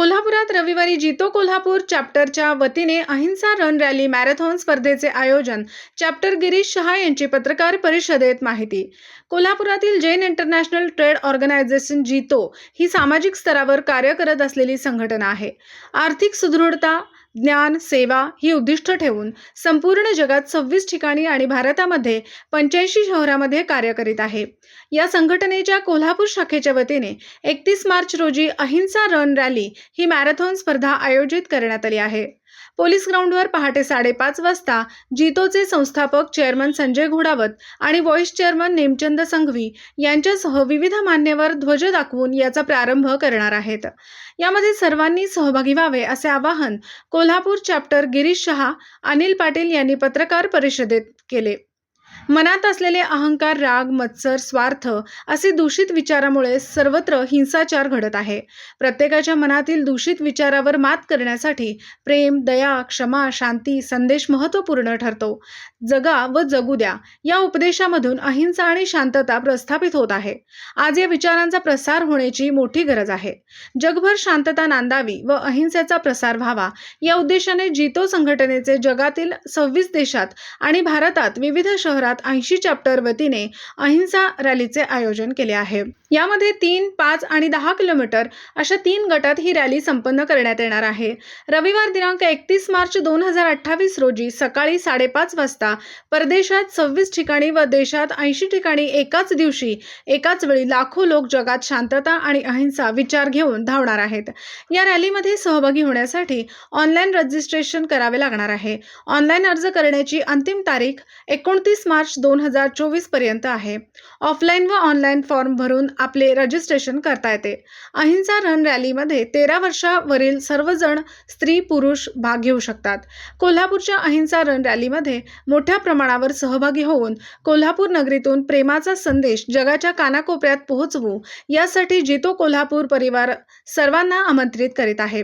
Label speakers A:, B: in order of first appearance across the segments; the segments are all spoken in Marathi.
A: कोल्हापुरात रविवारी जितो कोल्हापूर चॅप्टरच्या वतीने अहिंसा रन रॅली मॅरेथॉन स्पर्धेचे आयोजन चॅप्टर गिरीश शहा यांची पत्रकार परिषदेत माहिती. कोल्हापुरातील जैन इंटरनॅशनल ट्रेड ऑर्गनायझेशन जितो ही सामाजिक स्तरावर कार्य करत असलेली संघटना आहे. आर्थिक सुदृढता ज्ञान सेवा ही उद्दिष्ट ठेवून संपूर्ण जगात सव्वीस ठिकाणी आणि भारतामध्ये पंच्याऐंशी शहरामध्ये कार्य करीत आहे. या संघटनेच्या कोल्हापूर शाखेच्या वतीने एकतीस मार्च रोजी अहिंसा रन रॅली ही मॅरेथॉन स्पर्धा आयोजित करण्यात आली आहे. पोलीस ग्राउंडवर पहाटे साडेपाच वाजता जितोचे संस्थापक चेअरमन संजय घोडावत आणि व्हॉइस चेअरमन नेमचंद संघवी यांच्यासह विविध मान्यवर ध्वज दाखवून याचा प्रारंभ करणार आहेत. यामध्ये सर्वांनी सहभागी व्हावे असे आवाहन कोल्हापूर चॅप्टर गिरीश शहा अनिल पाटील यांनी पत्रकार परिषदेत केले. मनात असलेले अहंकार राग मत्सर स्वार्थ असे दूषित विचारामुळे सर्वत्र हिंसाचार घडत आहे. प्रत्येकाच्या मनातील दूषित विचारावर मात करण्यासाठी प्रेम दया क्षमा शांती संदेश महत्त्वपूर्ण ठरतो. जगा व जगू द्या या उपदेशामधून अहिंसा आणि शांतता प्रस्थापित होत आहे. आज या विचारांचा प्रसार होण्याची मोठी गरज आहे. जगभर शांतता नांदावी व अहिंसेचा प्रसार व्हावा या उद्देशाने जितो संघटनेचे जगातील सव्वीस देशात आणि भारतात विविध शहरात ऐंशी चॅप्टर वतीने अहिंसा रॅलीचे आयोजन केले आहे. यामध्ये तीन पाच आणि दहा किलोमीटर अशा तीन गटात ही रॅली संपन्न करण्यात येणार आहे. रविवार दिनांक एकतीस मार्च दोन हजार अठ्ठावीस रोजी सकाळी साडेपाच वाजता परदेशात सव्वीस ठिकाणी व देशात ऐंशी ठिकाणी एकाच दिवशी एकाच वेळी लाखो लोक जगात शांतता आणि अहिंसा विचार घेऊन धावणार आहेत. या रॅलीमध्ये सहभागी होण्यासाठी ऑनलाईन रजिस्ट्रेशन करावे लागणार आहे. ऑनलाईन अर्ज करण्याची अंतिम तारीख एकोणतीस मार्च दोन हजार चोवीसपर्यंत आहे. ऑफलाईन व ऑनलाईन फॉर्म भरून आपले रजिस्ट्रेशन करता येते. अहिंसा रन रॅलीमध्ये तेरा वर्षावरील सर्वजण स्त्री पुरुष भाग घेऊ शकतात. कोल्हापूरच्या अहिंसा रन रॅलीमध्ये मोठ्या प्रमाणावर सहभागी होऊन कोल्हापूर नगरीतून प्रेमाचा संदेश जगाच्या कानाकोपऱ्यात पोहोचवू यासाठी जितो कोल्हापूर परिवार सर्वांना आमंत्रित करीत आहे.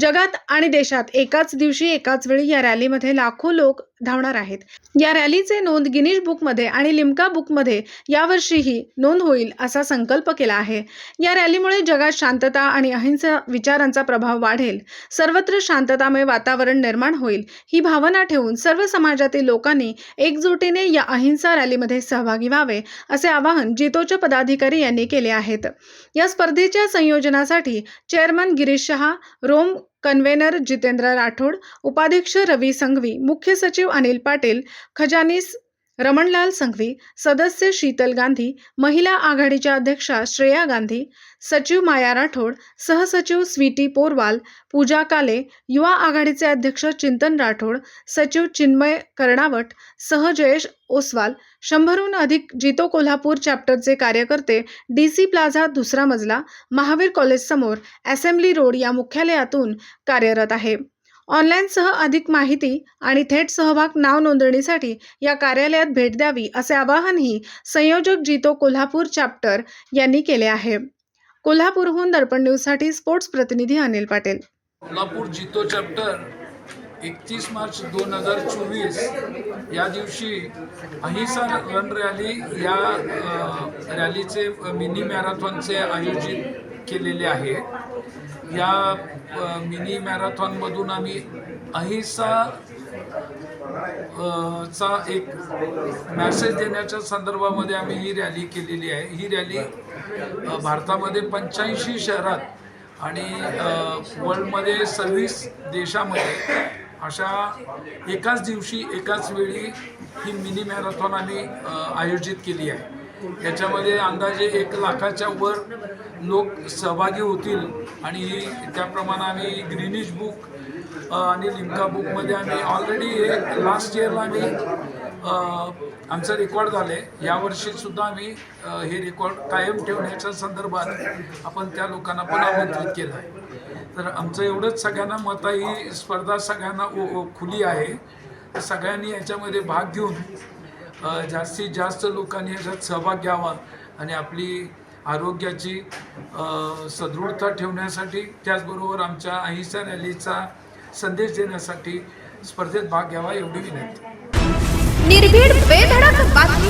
A: जगात आणि देशात एकाच दिवशी एकाच वेळी या रॅलीमध्ये लाखो लोक धावणार आहेत. या रॅलीचे नोंद गिनीज बुकमध्ये आणि लिमका बुकमध्ये यावर्षीही नोंद होईल असा संकल्प केला आहे. या रॅलीमुळे जगात शांतता आणि अहिंसा विचारांचा प्रभाव वाढेल. सर्वत्र शांततामय वातावरण निर्माण होईल. ही भावना ठेवून सर्व समाजातील लोकांनी एकजुटीने या अहिंसा रॅलीमध्ये सहभागी व्हावे असे आवाहन जितोच्या पदाधिकारी यांनी केले आहेत. या स्पर्धेच्या संयोजनासाठी चेअरमन गिरीश शहा रोम कन्व्हेनर जितेंद्र राठोड उपाध्यक्ष रवी संघवी मुख्य सचिव अनिल पाटील खजानीस रमणलाल संघवी सदस्य शीतल गांधी महिला आघाडीच्या अध्यक्षा श्रेया गांधी सचिव माया राठोड सहसचिव स्वीटी पोरवाल पूजा काले युवा आघाडीचे अध्यक्ष चिंतन राठोड सचिव चिन्मय कर्णावट सह जयेश ओसवाल शंभरहून अधिक जितो कोल्हापूर चॅप्टरचे कार्यकर्ते डी सी प्लाझा दुसरा मजला महावीर कॉलेजसमोर असेंब्ली रोड या मुख्यालयातून कार्यरत आहे. ऑनलाईनसह अधिक माहिती आणि थेट सहभाग नाव नोंदणीसाठी या कार्यालयात भेट द्यावी असे आवाहनही संयोजक जितो कोल्हापूर चॅप्टर यांनी केले आहे. कोल्हापूरहून दर्पण न्यूजसाठी स्पोर्ट्स प्रतिनिधी अनिल पाटील.
B: कोल्हापूर जितो चॅप्टर एकतीस मार्च दोन हजार चोवीस या दिवशी अहिंसा रन रॅली या रॅलीचे मिनी मॅरेथॉनचे आयोजित केलेले आहे. या मिनी मॅरेथॉनमधून आम्ही अहिंसा चा एक मॅसेज देण्याच्या संदर्भामध्ये आम्ही ही रॅली केलेली आहे. ही रॅली भारतामध्ये पंच्याऐंशी शहरात आणि वर्ल्डमध्ये सव्वीस देशामध्ये अशा एकाच दिवशी एकाच वेळी ही मिनी मॅरेथॉन आम्ही आयोजित केली आहे. याच्यामध्ये अंदाजे एक लाखाच्या वर लोक सहभागी होतील. आणि त्याप्रमाणे आम्ही ग्रीनिश बुक आणि लिमका बुकमध्ये आम्ही ऑलरेडी लास्ट इयरला आम्ही आमचं रेकॉर्ड झालं आहे यावर्षीसुद्धा आम्ही हे रेकॉर्ड कायम ठेवण्याच्या संदर्भात आपण त्या लोकांना पण आमंत्रित केलं आहे. तर आमचं एवढंच सगळ्यांना मत आहे ही स्पर्धा सगळ्यांना ओ- खुली आहे. तर सगळ्यांनी याच्यामध्ये भाग घेऊन जास्तीत जास्त लोकांनी याच्यात सहभाग घ्यावा आणि आपली आरोग्याची सदृढता ठेवण्यासाठी त्याचबरोबर आमच्या अहिंसा रॅलीचा संदेश देण्यासाठी स्पर्धेत भाग घ्यावा एवढी विनंती.
C: निर्भीड बेधडक बातमी